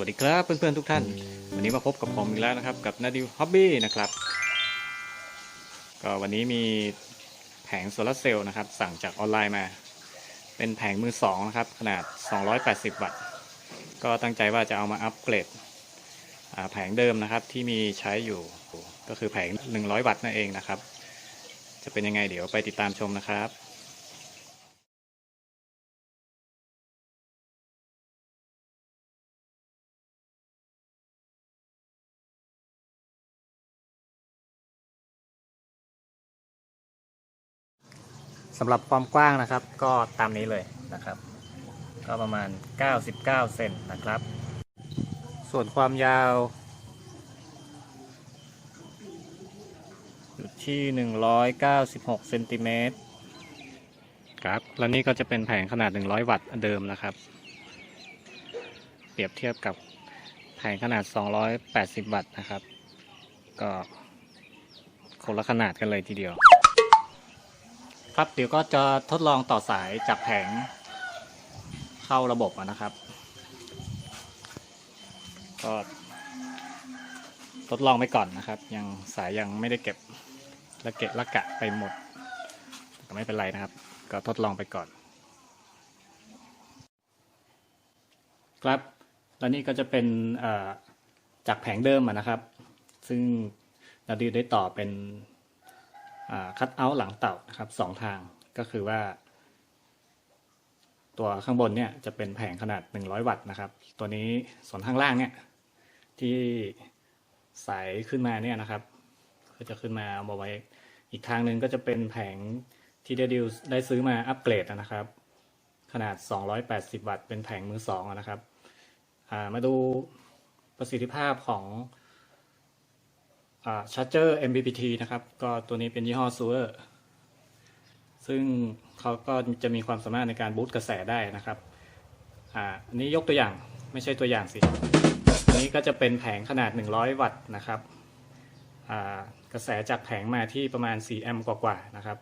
วัสดีครับเพื่อนๆทุกท่าน วันนี้มาพบกับผมอีกแล้วนะครับ กับนาดิวฮ็อบบี้นะครับ ก็วันนี้มีแผงโซลาร์เซลล์นะครับ สั่งจากออนไลน์มา เป็นแผงมือสองนะครับ ขนาด 280 วัตต์ ก็ตั้งใจว่าจะเอามาอัปเกรดอ่าแผงเดิมนะครับที่มีใช้อยู่ก็คือแผง 100 วัตต์นั่นเองนะครับ จะเป็นยังไงเดี๋ยวไปติดตามชมนะครับ สำหรับความกว้างนะครับ ก็ตามนี้เลยนะครับ ก็ประมาณ 99 เซนนะครับ ส่วนความยาว อยู่ที่ 196เซนติเมตรครับและนี่ก็จะเป็นแผงขนาด 100 วัตต์เดิมนะครับ เปรียบเทียบกับแผงขนาด 280 วัตต์นะครับ ก็คนละขนาดกันเลยทีเดียว ครับเดี๋ยวก็จะทดลองต่อสายจากแผงเข้าระบบนะครับก็ทดลองไปก่อนนะครับ ยังสายยังไม่ได้เก็บละเกะละกะไปหมดแต่ไม่เป็นไรนะครับ ก็ทดลองไปก่อน ครับแล้วนี่ก็จะเป็นจากแผงเดิมนะครับ ซึ่งเราดีได้ต่อเป็น คัดเอาท์หลังเต่านะครับสองทางก็คือว่า ตัวข้างบนเนี่ยจะเป็นแผงขนาด 100 วัตต์นะครับ ตัวนี้ส่วนข้างล่างเนี่ยที่สายขึ้นมาเนี่ยนะครับก็จะขึ้นมาเอามาไว้อีกทางหนึ่งก็จะเป็นแผงที่ได้ดิวได้ซื้อมาอัปเกรดนะครับ ขนาด 280 วัตต์เป็นแผงมือสองนะครับามาดูประสิทธิภาพของ ชาร์จเจอร์ MPPT นะครับ ก็ตัวนี้เป็นยี่ห้อซูเ e อร์ซึ่งเขาก็จะมีความสามารถในการบูตกระแสได้นะครับอ่าอันนี้ยกตัวอย่างไม่ใช่ตัวอย่างสิ อันนี้ก็จะเป็นแผงขนาด 100 วัตต์นะครับอ่ากระแสจากแผงมาที่ประมาณ 4 แอมป์กว่าๆนะครับ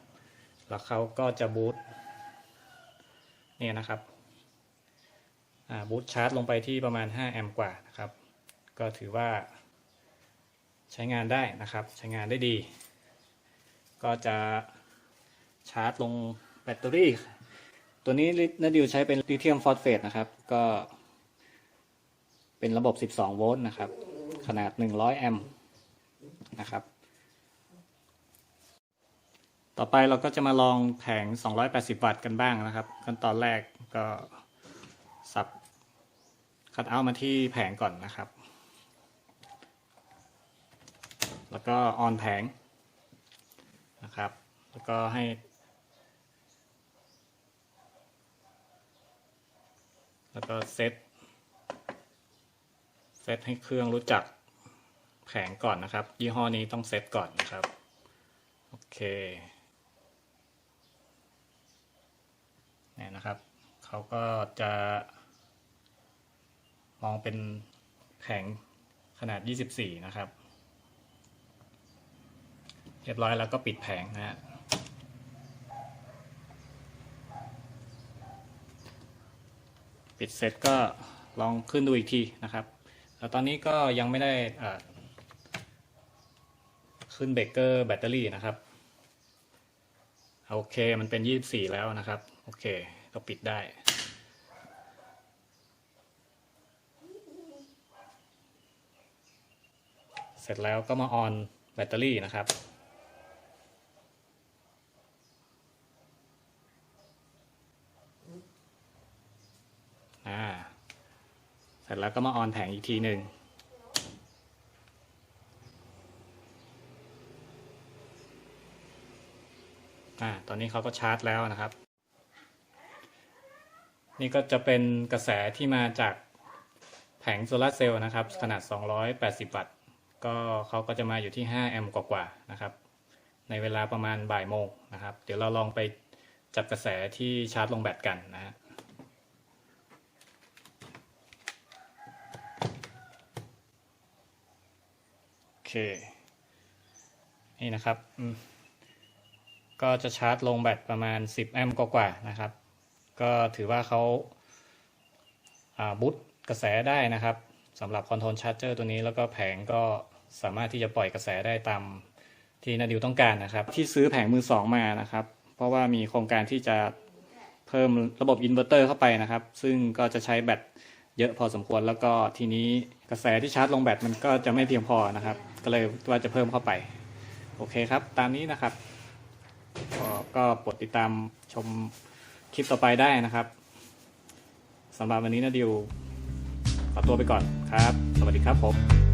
แล้วเขาก็จะบูตเนี่ยนะครับอ่าบูตชาร์จลงไปที่ประมาณ 5 แอมป์กว่านะครับ ก็ถือว่า ใช้งานได้นะครับ ใช้งานได้ดี ก็จะชาร์จลงแบตเตอรี่ ตัวนี้นาดิวใช้เป็นลิเธียมฟอสเฟตนะครับ ก็เป็นระบบ 12 โวลต์นะครับ ขนาด 100 แอมป์นะครับ ต่อไปเราก็จะมาลองแผง 280 วัตต์กันบ้างนะครับ ขั้นตอนแรกก็สับคัดเอามาที่แผงก่อนนะครับ แล้วก็ออนแผงนะครับ แล้วก็ให้ แล้วก็เซตเซตให้เครื่องรู้จักแผงก่อนนะครับ ยี่ห้อนี้ต้องเซตก่อนนะครับ โอเคเนี่ยนะครับ เขาก็จะมองเป็นแผงขนาด 24 นะครับ รียบร้อยแล้วก็ปิดแผงนะฮะปิดเสร็จก็ลองขึ้นดูอีกทีนะครับแล้วตอนนี้ก็ยังไม่ได้อ่าขึ้นเบรกเกอร์แบตเตอรี่นะครับ โอเคมันเป็น 24 แล้วนะครับ โอเคก็ปิดได้ เสร็จแล้วก็มาออนแบตเตอรี่นะครับ อ่าเสร็จแล้วก็มาออนแผงอีกทีหนึ่งอ่าตอนนี้เขาก็ชาร์จแล้วนะครับ นี่ก็จะเป็นกระแสที่มาจากแผงโซลาร์เซลล์นะครับ ขนาด 280 วัตต์ ก็เขาก็จะมาอยู่ที่ 5 แอมป์กว่าๆนะครับ ในเวลาประมาณบ่ายโมงนะครับ เดี๋ยวเราลองไปจับกระแสที่ชาร์จลงแบตกันนะฮะ เค นี่นะครับ ก็จะชาร์จลงแบตประมาณ 10 แอมป์กว่าๆนะครับ ก็ถือว่าเขาาบูตกระแสได้นะครับสำหรับคอนโทรลชาร์จเจอร์ตัวนี้แล้วก็แผงก็สามารถที่จะปล่อยกระแสได้ตามที่นาดิวต้องการนะครับ ที่ซื้อแผงมือสองมานะครับ เพราะว่ามีโครงการที่จะเพิ่มระบบอินเวอร์เตอร์เข้าไปนะครับ ซึ่งก็จะใช้แบต เยอะพอสมควรแล้วก็ทีนี้กระแสที่ชาร์จลงแบตมันก็จะไม่เพียงพอนะครับ ก็เลยว่าจะเพิ่มเข้าไป โอเคครับ ตามนี้นะครับ ก็กดติดตามชมคลิปต่อไปได้นะครับสำหรับวันนี้นะดิวขอตัวไปก่อนครับ สวัสดีครับผม